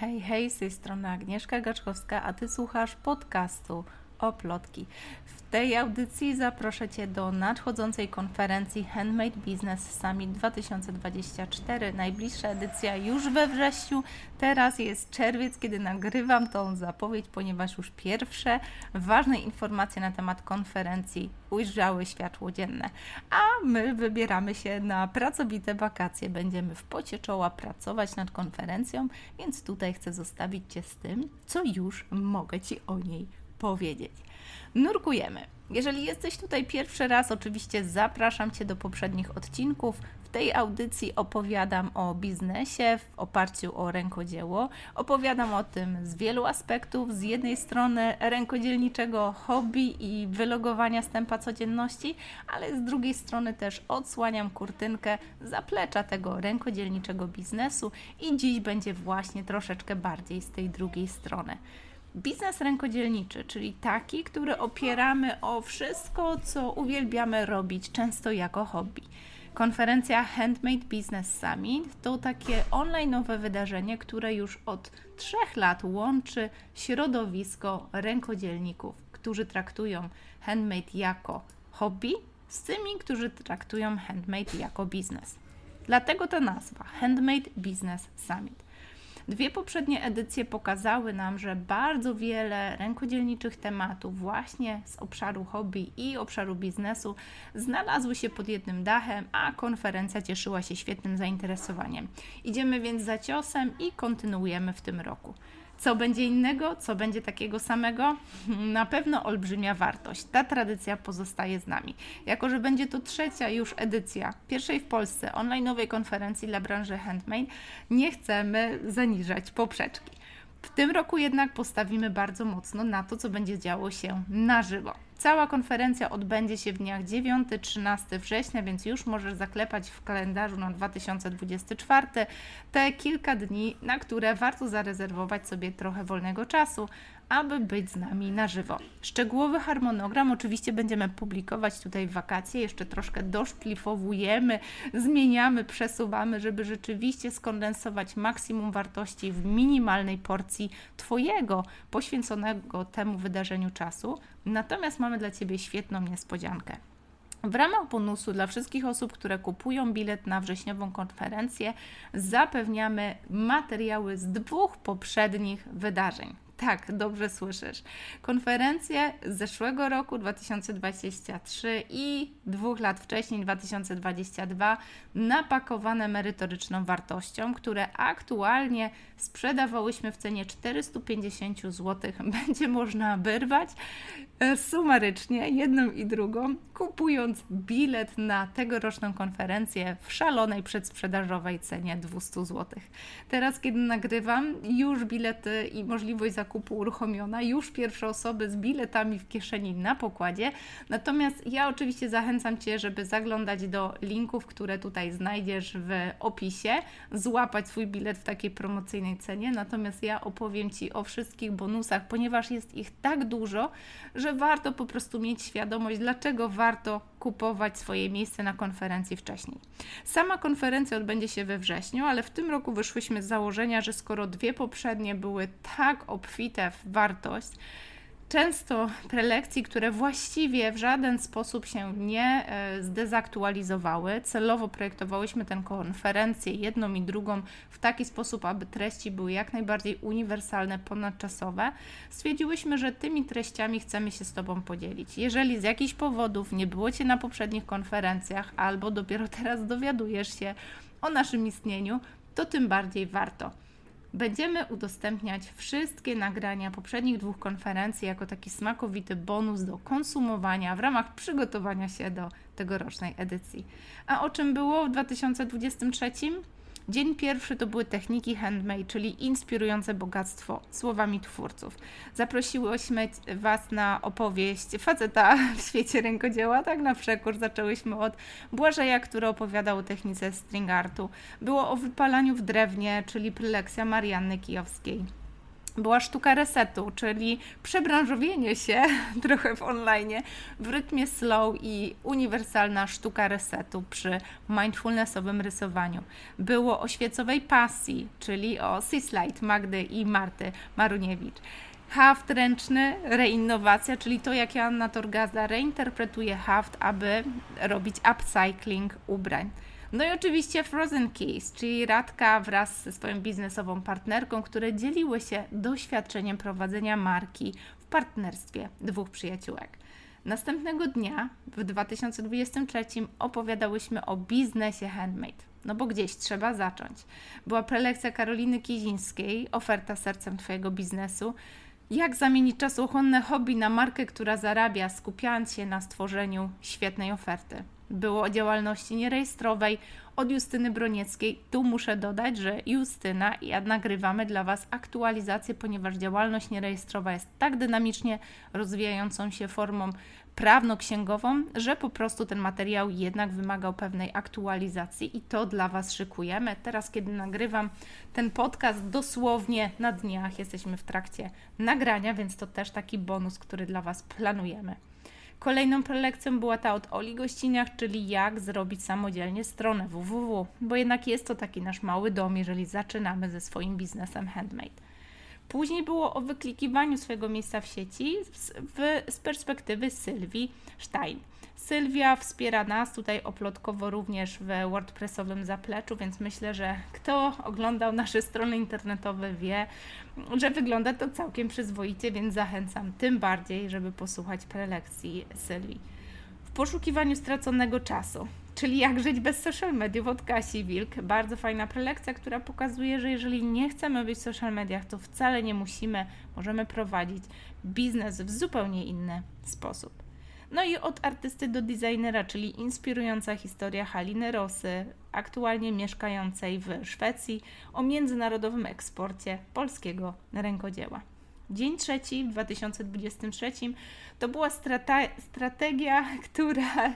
Hej, hej, z tej strony Agnieszka Gaczkowska, a Ty słuchasz podcastu o plotki. W tej audycji zaproszę Cię do nadchodzącej konferencji Handmade Business Summit 2024. Najbliższa edycja już we wrześniu. Teraz jest czerwiec, kiedy nagrywam tą zapowiedź, ponieważ już pierwsze ważne informacje na temat konferencji ujrzały światło dzienne. A my wybieramy się na pracowite wakacje. Będziemy w pocie czoła pracować nad konferencją, więc tutaj chcę zostawić Cię z tym, co już mogę Ci o niej powiedzieć. Nurkujemy. Jeżeli jesteś tutaj pierwszy raz, oczywiście zapraszam Cię do poprzednich odcinków. W tej audycji opowiadam o biznesie w oparciu o rękodzieło. Opowiadam o tym z wielu aspektów. Z jednej strony rękodzielniczego hobby i wylogowania stępa codzienności, ale z drugiej strony też odsłaniam kurtynkę zaplecza tego rękodzielniczego biznesu i dziś będzie właśnie troszeczkę bardziej z tej drugiej strony. Biznes rękodzielniczy, czyli taki, który opieramy o wszystko, co uwielbiamy robić, często jako hobby. Konferencja Handmade Business Summit to takie online'owe wydarzenie, które już od trzech lat łączy środowisko rękodzielników, którzy traktują handmade jako hobby, z tymi, którzy traktują handmade jako biznes. Dlatego ta nazwa Handmade Business Summit. Dwie poprzednie edycje pokazały nam, że bardzo wiele rękodzielniczych tematów właśnie z obszaru hobby i obszaru biznesu znalazły się pod jednym dachem, a konferencja cieszyła się świetnym zainteresowaniem. Idziemy więc za ciosem i kontynuujemy w tym roku. Co będzie innego, co będzie takiego samego? Na pewno olbrzymia wartość. Ta tradycja pozostaje z nami. Jako, że będzie to trzecia już edycja pierwszej w Polsce online'owej konferencji dla branży handmade, nie chcemy zaniżać poprzeczki. W tym roku jednak postawimy bardzo mocno na to, co będzie działo się na żywo. Cała konferencja odbędzie się w dniach 9-13 września, więc już możesz zaklepać w kalendarzu na 2024 te kilka dni, na które warto zarezerwować sobie trochę wolnego czasu, aby być z nami na żywo. Szczegółowy harmonogram oczywiście będziemy publikować tutaj w wakacje, jeszcze troszkę doszplifowujemy, zmieniamy, przesuwamy, żeby rzeczywiście skondensować maksimum wartości w minimalnej porcji Twojego poświęconego temu wydarzeniu czasu. Natomiast mamy dla Ciebie świetną niespodziankę. W ramach bonusu dla wszystkich osób, które kupują bilet na wrześniową konferencję, zapewniamy materiały z dwóch poprzednich wydarzeń. Tak, dobrze słyszysz. Konferencje z zeszłego roku 2023 i dwóch lat wcześniej 2022 napakowane merytoryczną wartością, które aktualnie sprzedawałyśmy w cenie 450 zł. Będzie można wyrwać e, sumarycznie jedną i drugą, kupując bilet na tegoroczną konferencję w szalonej przedsprzedażowej cenie 200 zł. Teraz, kiedy nagrywam, już bilety i możliwość zakupu zakupu uruchomiona, już pierwsze osoby z biletami w kieszeni na pokładzie. Natomiast ja oczywiście zachęcam Cię, żeby zaglądać do linków, które tutaj znajdziesz w opisie, złapać swój bilet w takiej promocyjnej cenie. Natomiast ja opowiem Ci o wszystkich bonusach, ponieważ jest ich tak dużo, że warto po prostu mieć świadomość, dlaczego warto kupować swoje miejsce na konferencji wcześniej. Sama konferencja odbędzie się we wrześniu, ale w tym roku wyszłyśmy z założenia, że skoro dwie poprzednie były tak obfite w wartość, często prelekcji, które właściwie w żaden sposób się nie e, zdezaktualizowały. Celowo projektowałyśmy tę konferencję, jedną i drugą, w taki sposób, aby treści były jak najbardziej uniwersalne, ponadczasowe. Stwierdziłyśmy, że tymi treściami chcemy się z Tobą podzielić. Jeżeli z jakichś powodów nie było Cię na poprzednich konferencjach, albo dopiero teraz dowiadujesz się o naszym istnieniu, to tym bardziej warto. Będziemy udostępniać wszystkie nagrania poprzednich dwóch konferencji jako taki smakowity bonus do konsumowania w ramach przygotowania się do tegorocznej edycji. A o czym było w 2023? Dzień pierwszy to były techniki handmade, czyli inspirujące bogactwo słowami twórców. Zaprosiłyśmy Was na opowieść faceta w świecie rękodzieła, tak na przekór. Zaczęłyśmy od Błażeja, który opowiadał o technice string artu. Było o wypalaniu w drewnie, czyli prelekcja Marianny Kijowskiej. Była sztuka resetu, czyli przebranżowienie się trochę w online w rytmie slow i uniwersalna sztuka resetu przy mindfulnessowym rysowaniu. Było o świecowej pasji, czyli o Seaslide Magdy i Marty Maruniewicz. Haft ręczny, reinnowacja, czyli to jak Joanna Torgazda reinterpretuje haft, aby robić upcycling ubrań. No i oczywiście Frozen Keys, czyli Radka wraz ze swoją biznesową partnerką, które dzieliły się doświadczeniem prowadzenia marki w partnerstwie dwóch przyjaciółek. Następnego dnia, w 2023, opowiadałyśmy o biznesie handmade. No bo gdzieś trzeba zacząć. Była prelekcja Karoliny Kizińskiej, oferta sercem Twojego biznesu. Jak zamienić czasochłonne hobby na markę, która zarabia, skupiając się na stworzeniu świetnej oferty? Było o działalności nierejestrowej od Justyny Bronieckiej. Tu muszę dodać, że Justyna i ja nagrywamy dla Was aktualizację, ponieważ działalność nierejestrowa jest tak dynamicznie rozwijającą się formą prawno-księgową, że po prostu ten materiał jednak wymagał pewnej aktualizacji i to dla Was szykujemy. Teraz, kiedy nagrywam ten podcast, dosłownie na dniach jesteśmy w trakcie nagrania, więc to też taki bonus, który dla Was planujemy. Kolejną prelekcją była ta od Oli Gościniach, czyli jak zrobić samodzielnie stronę www, bo jednak jest to taki nasz mały dom, jeżeli zaczynamy ze swoim biznesem handmade. Później było o wyklikiwaniu swojego miejsca w sieci z, w, z perspektywy Sylwii Stein. Sylwia wspiera nas tutaj oplotkowo również w WordPressowym zapleczu, więc myślę, że kto oglądał nasze strony internetowe wie, że wygląda to całkiem przyzwoicie, więc zachęcam tym bardziej, żeby posłuchać prelekcji Sylwii. W poszukiwaniu straconego czasu, czyli jak żyć bez social mediów od Kasi Wilk. Bardzo fajna prelekcja, która pokazuje, że jeżeli nie chcemy być w social mediach, to wcale nie musimy, możemy prowadzić biznes w zupełnie inny sposób. No i od artysty do designera, czyli inspirująca historia Haliny Rosy, aktualnie mieszkającej w Szwecji, o międzynarodowym eksporcie polskiego rękodzieła. Dzień trzeci w 2023 to była strata- strategia, która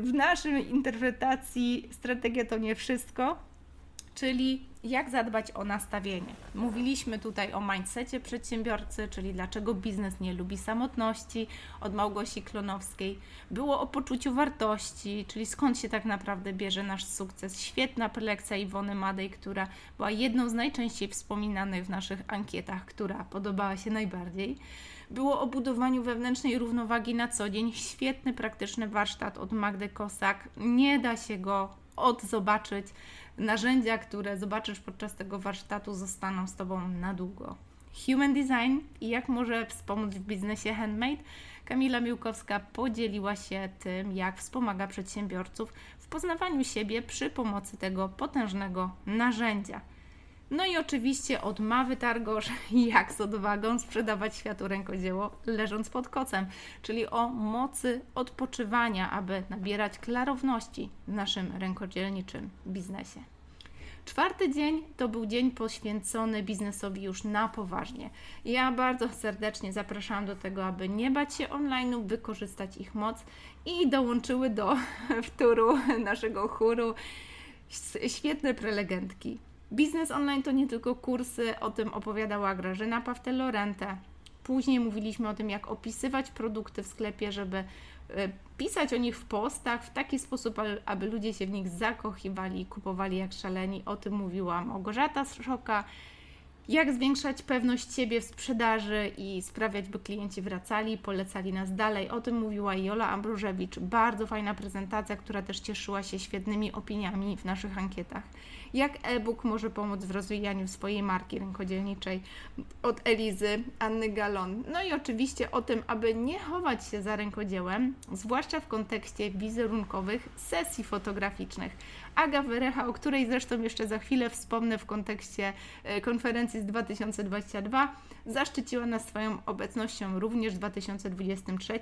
w naszej interpretacji strategia to nie wszystko, czyli jak zadbać o nastawienie. Mówiliśmy tutaj o mindsetie przedsiębiorcy, czyli dlaczego biznes nie lubi samotności od Małgosi Klonowskiej. Było o poczuciu wartości, czyli skąd się tak naprawdę bierze nasz sukces. Świetna prelekcja Iwony Madej, która była jedną z najczęściej wspominanych w naszych ankietach, która podobała się najbardziej. Było o budowaniu wewnętrznej równowagi na co dzień. Świetny, praktyczny warsztat od Magdy Kosak. Nie da się go odzobaczyć narzędzia, które zobaczysz podczas tego warsztatu, zostaną z Tobą na długo. Human Design i jak może wspomóc w biznesie handmade. Kamila Miłkowska podzieliła się tym, jak wspomaga przedsiębiorców w poznawaniu siebie przy pomocy tego potężnego narzędzia. No i oczywiście od Mawy Targosz, jak z odwagą sprzedawać światu rękodzieło leżąc pod kocem, czyli o mocy odpoczywania, aby nabierać klarowności w naszym rękodzielniczym biznesie. Czwarty dzień to był dzień poświęcony biznesowi już na poważnie. Ja bardzo serdecznie zapraszam do tego, aby nie bać się online'u, wykorzystać ich moc i dołączyły do wtóru naszego chóru świetne prelegentki. Biznes online to nie tylko kursy, o tym opowiadała Grażyna Pawtelorente. Później mówiliśmy o tym, jak opisywać produkty w sklepie, żeby e, pisać o nich w postach w taki sposób, aby ludzie się w nich zakochiwali, kupowali jak szaleni. O tym mówiła Małgorzata Szoka. Jak zwiększać pewność siebie w sprzedaży i sprawiać, by klienci wracali, polecali nas dalej. O tym mówiła Jola Ambrożewicz. Bardzo fajna prezentacja, która też cieszyła się świetnymi opiniami w naszych ankietach jak e-book może pomóc w rozwijaniu swojej marki rękodzielniczej od Elizy, Anny Galon. No i oczywiście o tym, aby nie chować się za rękodziełem, zwłaszcza w kontekście wizerunkowych sesji fotograficznych. Aga Werecha, o której zresztą jeszcze za chwilę wspomnę w kontekście e, konferencji z 2022, zaszczyciła nas swoją obecnością również w 2023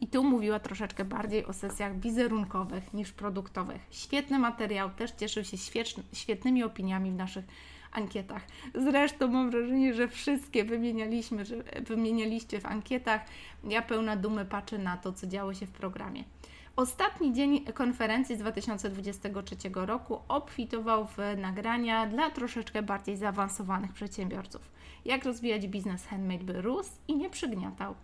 i tu mówiła troszeczkę bardziej o sesjach wizerunkowych niż produktowych. Świetny materiał, też cieszył się świetnymi opiniami w naszych ankietach. Zresztą mam wrażenie, że wszystkie wymienialiśmy, że wymienialiście w ankietach. Ja pełna dumy patrzę na to, co działo się w programie. Ostatni dzień konferencji z 2023 roku obfitował w nagrania dla troszeczkę bardziej zaawansowanych przedsiębiorców. Jak rozwijać biznes handmade, by rósł i nie przygniatał.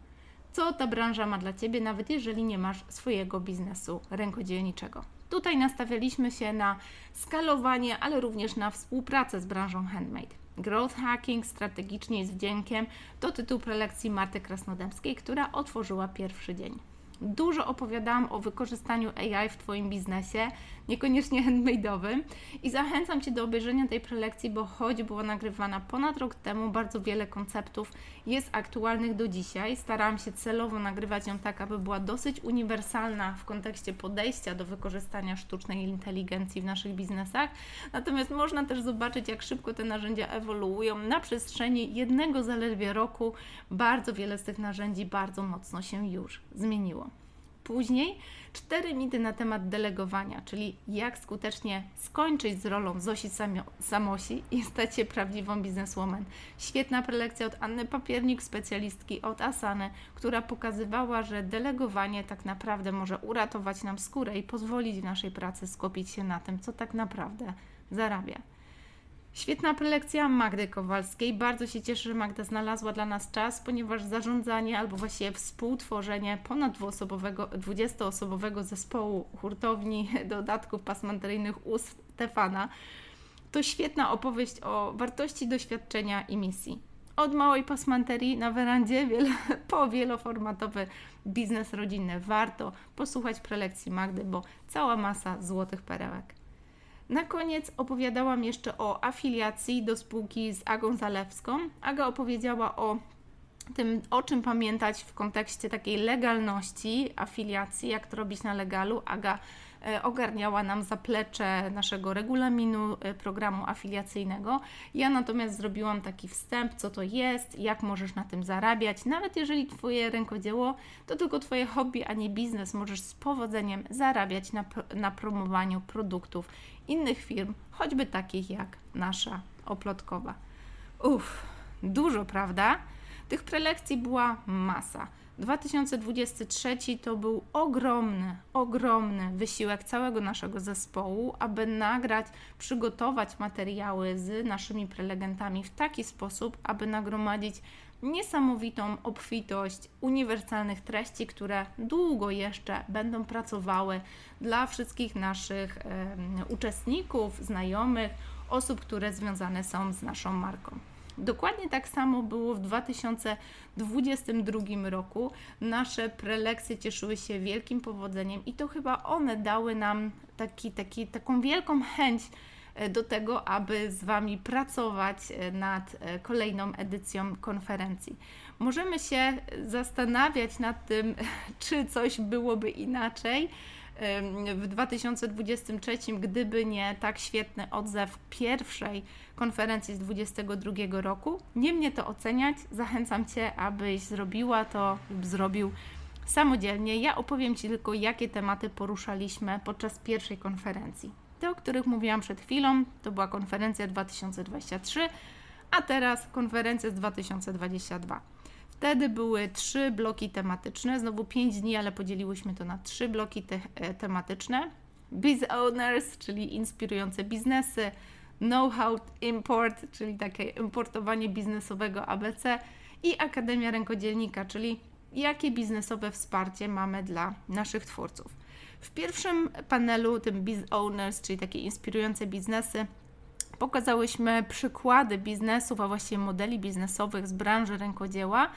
Co ta branża ma dla Ciebie, nawet jeżeli nie masz swojego biznesu rękodzielniczego. Tutaj nastawialiśmy się na skalowanie, ale również na współpracę z branżą handmade. Growth Hacking strategicznie z wdziękiem to tytuł prelekcji Marty Krasnodębskiej, która otworzyła pierwszy dzień. Dużo opowiadałam o wykorzystaniu AI w Twoim biznesie, niekoniecznie handmade'owym i zachęcam Cię do obejrzenia tej prelekcji, bo choć była nagrywana ponad rok temu, bardzo wiele konceptów jest aktualnych do dzisiaj. Starałam się celowo nagrywać ją tak, aby była dosyć uniwersalna w kontekście podejścia do wykorzystania sztucznej inteligencji w naszych biznesach. Natomiast można też zobaczyć, jak szybko te narzędzia ewoluują. Na przestrzeni jednego zaledwie roku bardzo wiele z tych narzędzi bardzo mocno się już zmieniło. Później cztery mity na temat delegowania, czyli jak skutecznie skończyć z rolą Zosi Samosi i stać się prawdziwą bizneswoman. Świetna prelekcja od Anny Papiernik, specjalistki od Asany, która pokazywała, że delegowanie tak naprawdę może uratować nam skórę i pozwolić w naszej pracy skupić się na tym, co tak naprawdę zarabia. Świetna prelekcja Magdy Kowalskiej. Bardzo się cieszę, że Magda znalazła dla nas czas, ponieważ zarządzanie albo właściwie współtworzenie ponad dwuosobowego, 20-osobowego zespołu hurtowni dodatków pasmanteryjnych u Stefana to świetna opowieść o wartości doświadczenia i misji. Od małej pasmanterii na werandzie wiele, po wieloformatowy biznes rodzinny. Warto posłuchać prelekcji Magdy, bo cała masa złotych perełek. Na koniec opowiadałam jeszcze o afiliacji do spółki z Agą Zalewską. Aga opowiedziała o tym, o czym pamiętać w kontekście takiej legalności afiliacji, jak to robić na legalu. Aga e, ogarniała nam zaplecze naszego regulaminu e, programu afiliacyjnego. Ja natomiast zrobiłam taki wstęp, co to jest, jak możesz na tym zarabiać. Nawet jeżeli Twoje rękodzieło to tylko Twoje hobby, a nie biznes, możesz z powodzeniem zarabiać na, na promowaniu produktów innych firm, choćby takich jak nasza oplotkowa. Uff, dużo, prawda? Tych prelekcji była masa. 2023 to był ogromny, ogromny wysiłek całego naszego zespołu, aby nagrać, przygotować materiały z naszymi prelegentami w taki sposób, aby nagromadzić niesamowitą obfitość uniwersalnych treści, które długo jeszcze będą pracowały dla wszystkich naszych uczestników, znajomych, osób, które związane są z naszą marką. Dokładnie tak samo było w 2022 roku. Nasze prelekcje cieszyły się wielkim powodzeniem i to chyba one dały nam taki, taki, taką wielką chęć e, do tego, aby z Wami pracować e, nad e, kolejną edycją konferencji. Możemy się zastanawiać nad tym, czy coś byłoby inaczej w 2023, gdyby nie tak świetny odzew pierwszej konferencji z 2022 roku. Nie mnie to oceniać, zachęcam Cię, abyś zrobiła to lub zrobił samodzielnie. Ja opowiem Ci tylko, jakie tematy poruszaliśmy podczas pierwszej konferencji. Te, o których mówiłam przed chwilą, to była konferencja 2023, a teraz konferencja z 2022. Wtedy były trzy bloki tematyczne, znowu pięć dni, ale podzieliłyśmy to na trzy bloki te e, tematyczne. Biz Owners, czyli inspirujące biznesy, Know-how Import, czyli takie importowanie biznesowego ABC i Akademia Rękodzielnika, czyli jakie biznesowe wsparcie mamy dla naszych twórców. W pierwszym panelu, tym Biz Owners, czyli takie inspirujące biznesy, pokazałyśmy przykłady biznesów, a właściwie modeli biznesowych z branży rękodzieła,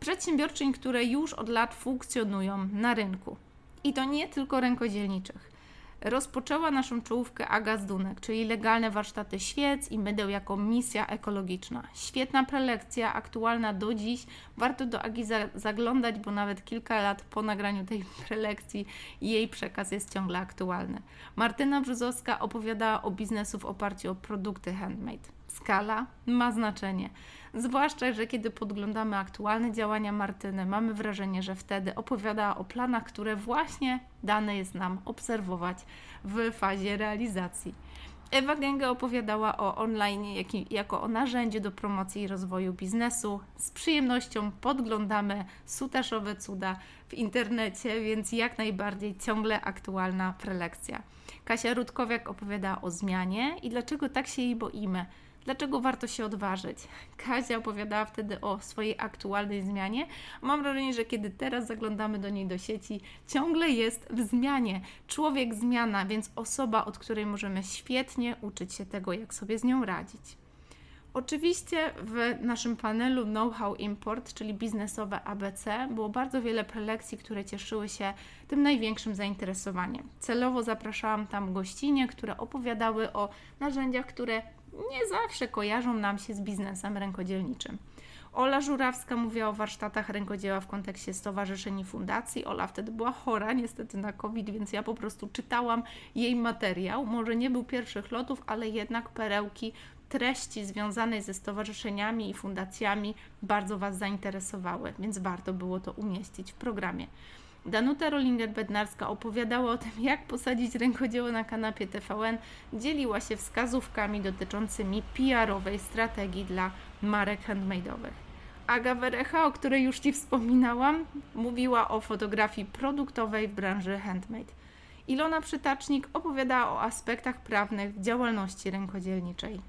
przedsiębiorczyń, które już od lat funkcjonują na rynku. I to nie tylko rękodzielniczych. Rozpoczęła naszą czołówkę Aga Zdunek, czyli legalne warsztaty świec i mydeł jako misja ekologiczna. Świetna prelekcja, aktualna do dziś. Warto do Agi za zaglądać, bo nawet kilka lat po nagraniu tej prelekcji jej przekaz jest ciągle aktualny. Martyna Brzozowska opowiadała o biznesu w oparciu o produkty handmade. Skala ma znaczenie. Zwłaszcza, że kiedy podglądamy aktualne działania Martyny, mamy wrażenie, że wtedy opowiada o planach, które właśnie dane jest nam obserwować w fazie realizacji. Ewa Gęga opowiadała o online jako o narzędziu do promocji i rozwoju biznesu. Z przyjemnością podglądamy sutaszowe cuda w internecie, więc jak najbardziej ciągle aktualna prelekcja. Kasia Rudkowiak opowiada o zmianie i dlaczego tak się jej boimy. Dlaczego warto się odważyć? Kasia opowiadała wtedy o swojej aktualnej zmianie. Mam wrażenie, że kiedy teraz zaglądamy do niej do sieci, ciągle jest w zmianie. Człowiek zmiana, więc osoba, od której możemy świetnie uczyć się tego, jak sobie z nią radzić. Oczywiście w naszym panelu Know-how Import, czyli biznesowe ABC, było bardzo wiele prelekcji, które cieszyły się tym największym zainteresowaniem. Celowo zapraszałam tam gościnie, które opowiadały o narzędziach, które nie zawsze kojarzą nam się z biznesem rękodzielniczym. Ola Żurawska mówiła o warsztatach rękodzieła w kontekście stowarzyszeń i fundacji. Ola wtedy była chora, niestety na COVID, więc ja po prostu czytałam jej materiał. Może nie był pierwszych lotów, ale jednak perełki treści związanej ze stowarzyszeniami i fundacjami bardzo Was zainteresowały, więc warto było to umieścić w programie. Danuta Rollinger-Bednarska opowiadała o tym, jak posadzić rękodzieło na kanapie TVN, dzieliła się wskazówkami dotyczącymi PR-owej strategii dla marek handmade'owych. Aga Werecha, o której już Ci wspominałam, mówiła o fotografii produktowej w branży handmade. Ilona Przytacznik opowiadała o aspektach prawnych działalności rękodzielniczej.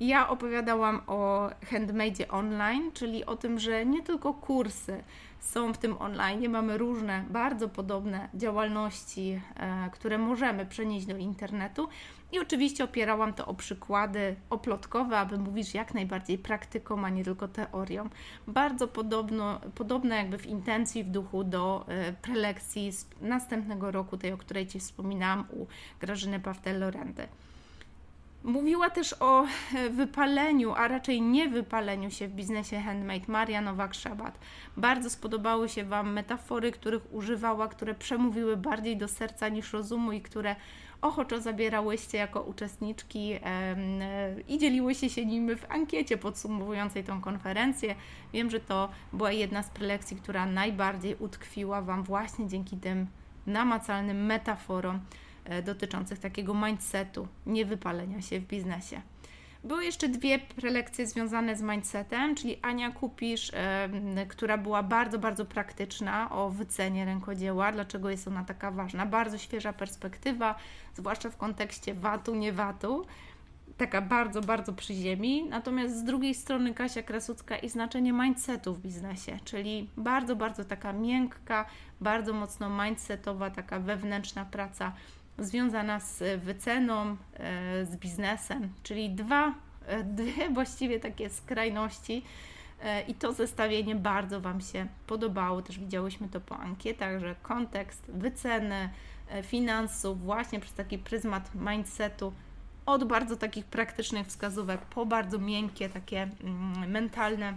Ja opowiadałam o handmade online, czyli o tym, że nie tylko kursy są w tym online, mamy różne bardzo podobne działalności, e, które możemy przenieść do internetu. I oczywiście opierałam to o przykłady oplotkowe, aby mówić jak najbardziej praktyką, a nie tylko teorią. Bardzo podobno, podobne jakby w intencji, w duchu do e, prelekcji z następnego roku, tej, o której Ci wspominałam u Grażyny Pawtel-Lorendy. Mówiła też o e, wypaleniu, a raczej nie wypaleniu się w biznesie handmade Maria Nowak-Szabat. Bardzo spodobały się Wam metafory, których używała, które przemówiły bardziej do serca niż rozumu i które ochoczo zabierałyście jako uczestniczki e, i dzieliłyście się nimi w ankiecie podsumowującej tą konferencję. Wiem, że to była jedna z prelekcji, która najbardziej utkwiła Wam właśnie dzięki tym namacalnym metaforom dotyczących takiego mindsetu, niewypalenia się w biznesie. Były jeszcze dwie prelekcje związane z mindsetem, czyli Ania Kupisz, która była bardzo, bardzo praktyczna o wycenie rękodzieła, dlaczego jest ona taka ważna. Bardzo świeża perspektywa, zwłaszcza w kontekście VAT-u, nie VAT-u. Taka bardzo, bardzo przy ziemi. Natomiast z drugiej strony Kasia Krasucka i znaczenie mindsetu w biznesie, czyli bardzo, bardzo taka miękka, bardzo mocno mindsetowa, taka wewnętrzna praca związana z wyceną, e, z biznesem, czyli dwa, e, dwie właściwie takie skrajności. E, I to zestawienie bardzo Wam się podobało. Też widziałyśmy to po ankietach, że kontekst wyceny finansów, właśnie przez taki pryzmat mindsetu, od bardzo takich praktycznych wskazówek po bardzo miękkie, takie mm, mentalne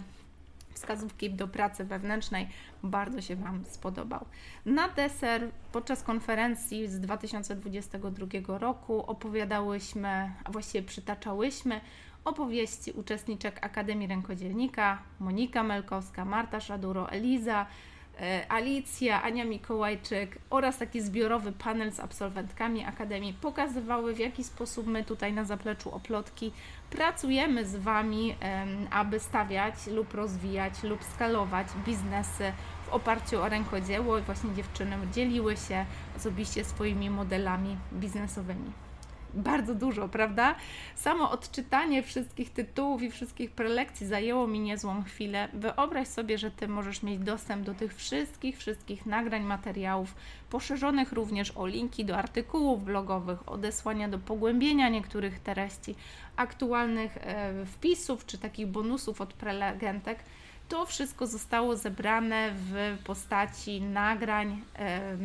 wskazówki do pracy wewnętrznej bardzo się Wam spodobał. Na deser podczas konferencji z 2022 roku opowiadałyśmy, a właściwie przytaczałyśmy opowieści uczestniczek Akademii Rękodzielnika, Monika Melkowska, Marta Szaduro, Eliza, Alicja, Ania Mikołajczyk oraz taki zbiorowy panel z absolwentkami Akademii pokazywały, w jaki sposób my tutaj na zapleczu Oplotki pracujemy z Wami, aby stawiać lub rozwijać lub skalować biznesy w oparciu o rękodzieło. I właśnie dziewczyny dzieliły się osobiście swoimi modelami biznesowymi bardzo dużo, prawda? Samo odczytanie wszystkich tytułów i wszystkich prelekcji zajęło mi niezłą chwilę. Wyobraź sobie, że Ty możesz mieć dostęp do tych wszystkich, wszystkich nagrań, materiałów, poszerzonych również o linki do artykułów blogowych, odesłania do pogłębienia niektórych treści, aktualnych e, wpisów czy takich bonusów od prelegentek to wszystko zostało zebrane w postaci nagrań e,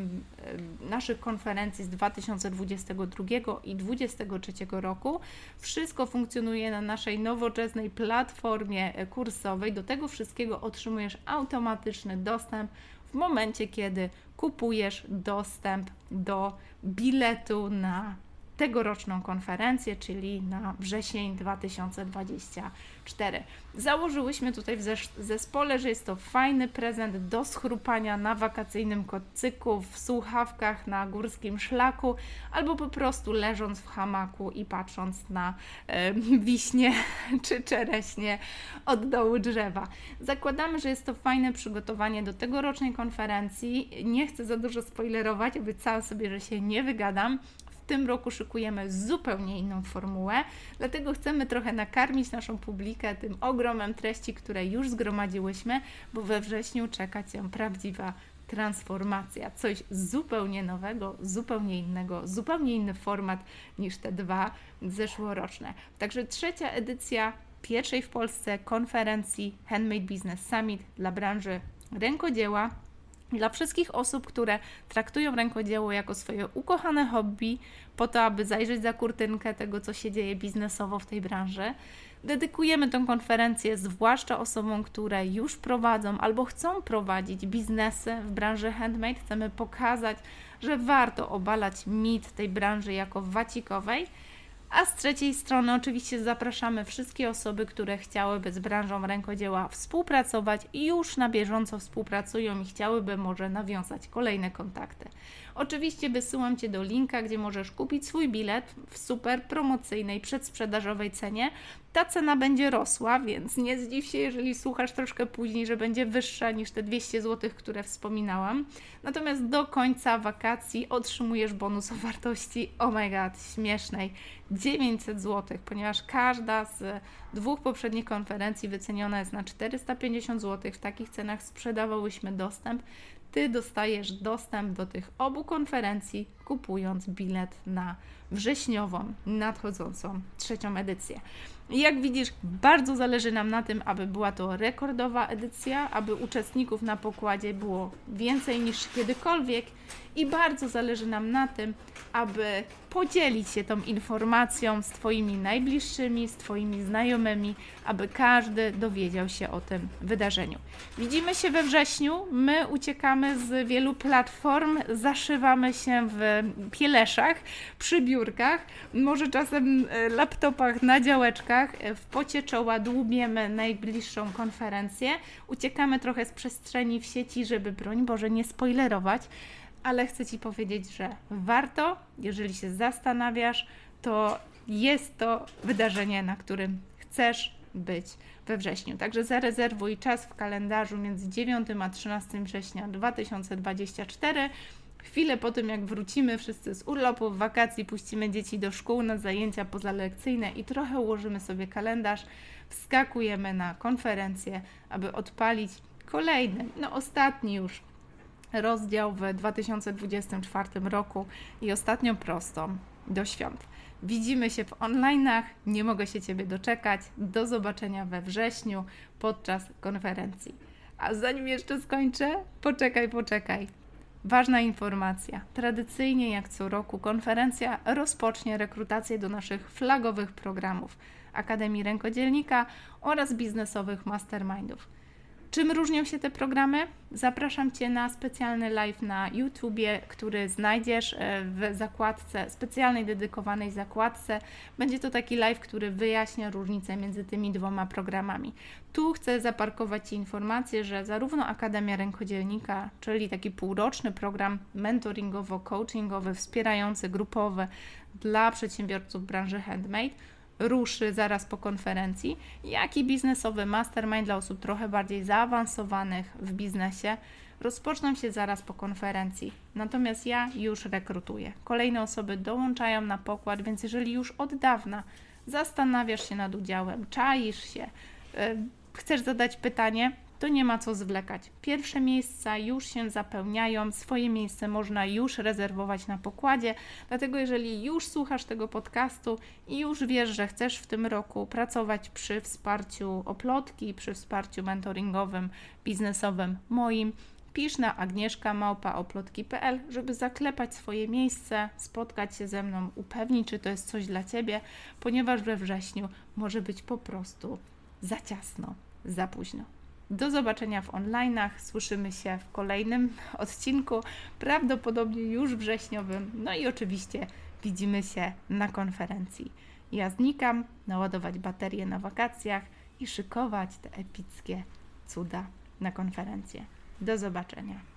naszych konferencji z 2022 i 2023 roku. Wszystko funkcjonuje na naszej nowoczesnej platformie kursowej. Do tego wszystkiego otrzymujesz automatyczny dostęp w momencie, kiedy kupujesz dostęp do biletu na tegoroczną konferencję, czyli na wrzesień 2024. Założyłyśmy tutaj w zes- zespole, że jest to fajny prezent do schrupania na wakacyjnym kocyku, w słuchawkach, na górskim szlaku, albo po prostu leżąc w hamaku i patrząc na e, wiśnie czy czereśnie od dołu drzewa. Zakładamy, że jest to fajne przygotowanie do tegorocznej konferencji. Nie chcę za dużo spoilerować, obiecałam sobie, że się nie wygadam. Tym roku szykujemy zupełnie inną formułę, dlatego chcemy trochę nakarmić naszą publikę tym ogromem treści, które już zgromadziłyśmy, bo we wrześniu czeka Cię prawdziwa transformacja, coś zupełnie nowego, zupełnie innego, zupełnie inny format niż te dwa zeszłoroczne. Także trzecia edycja pierwszej w Polsce konferencji Handmade Business Summit dla branży rękodzieła. Dla wszystkich osób, które traktują rękodzieło jako swoje ukochane hobby, po to, aby zajrzeć za kurtynkę tego, co się dzieje biznesowo w tej branży, dedykujemy tę konferencję zwłaszcza osobom, które już prowadzą albo chcą prowadzić biznesy w branży handmade. Chcemy pokazać, że warto obalać mit tej branży jako wacikowej. A z trzeciej strony oczywiście zapraszamy wszystkie osoby, które chciałyby z branżą rękodzieła współpracować i już na bieżąco współpracują i chciałyby może nawiązać kolejne kontakty. Oczywiście wysyłam Cię do linka, gdzie możesz kupić swój bilet w super promocyjnej, przedsprzedażowej cenie. Ta cena będzie rosła, więc nie zdziw się, jeżeli słuchasz troszkę później, że będzie wyższa niż te 200 zł, które wspominałam. Natomiast do końca wakacji otrzymujesz bonus o wartości, oh my god, śmiesznej, 900 zł, ponieważ każda z dwóch poprzednich konferencji wyceniona jest na 450 zł. W takich cenach sprzedawałyśmy dostęp. Ty dostajesz dostęp do tych obu konferencji, kupując bilet na wrześniową, nadchodzącą trzecią edycję. Jak widzisz, bardzo zależy nam na tym, aby była to rekordowa edycja, aby uczestników na pokładzie było więcej niż kiedykolwiek i bardzo zależy nam na tym, aby podzielić się tą informacją z Twoimi najbliższymi, z Twoimi znajomymi, aby każdy dowiedział się o tym wydarzeniu. Widzimy się we wrześniu. My uciekamy z wielu platform, zaszywamy się w pieleszach, przy biurkach, może czasem e, laptopach na działeczkach, e, w pocie czoła dłubiemy najbliższą konferencję. Uciekamy trochę z przestrzeni w sieci, żeby broń Boże nie spoilerować ale chcę Ci powiedzieć, że warto, jeżeli się zastanawiasz, to jest to wydarzenie, na którym chcesz być we wrześniu. Także zarezerwuj czas w kalendarzu między 9 a 13 września 2024. Chwilę po tym, jak wrócimy wszyscy z urlopu, wakacji, puścimy dzieci do szkół na zajęcia pozalekcyjne i trochę ułożymy sobie kalendarz, wskakujemy na konferencję, aby odpalić kolejny, no ostatni już rozdział w 2024 roku i ostatnią prostą do świąt. Widzimy się w online'ach, nie mogę się Ciebie doczekać. Do zobaczenia we wrześniu podczas konferencji. A zanim jeszcze skończę, poczekaj, poczekaj. Ważna informacja. Tradycyjnie, jak co roku, konferencja rozpocznie rekrutację do naszych flagowych programów Akademii Rękodzielnika oraz biznesowych mastermindów. Czym różnią się te programy? Zapraszam Cię na specjalny live na YouTubie, który znajdziesz e, w zakładce, specjalnej dedykowanej zakładce. Będzie to taki live, który wyjaśnia różnicę między tymi dwoma programami. Tu chcę zaparkować Ci informację, że zarówno Akademia Rękodzielnika, czyli taki półroczny program mentoringowo-coachingowy, wspierający, grupowy dla przedsiębiorców branży handmade, ruszy zaraz po konferencji, jak i biznesowy mastermind dla osób trochę bardziej zaawansowanych w biznesie rozpoczną się zaraz po konferencji. Natomiast ja już rekrutuję. Kolejne osoby dołączają na pokład, więc jeżeli już od dawna zastanawiasz się nad udziałem, czaisz się, yy, chcesz zadać pytanie, to nie ma co zwlekać. Pierwsze miejsca już się zapełniają, swoje miejsce można już rezerwować na pokładzie. Dlatego, jeżeli już słuchasz tego podcastu i już wiesz, że chcesz w tym roku pracować przy wsparciu oplotki, przy wsparciu mentoringowym, biznesowym moim, pisz na agnieszka.małpaoplotki.pl, żeby zaklepać swoje miejsce, spotkać się ze mną, upewnić, czy to jest coś dla Ciebie, ponieważ we wrześniu może być po prostu za ciasno, za późno. Do zobaczenia w online'ach. Słyszymy się w kolejnym odcinku, prawdopodobnie już wrześniowym. No i oczywiście widzimy się na konferencji. Ja znikam, naładować baterie na wakacjach i szykować te epickie cuda na konferencję. Do zobaczenia.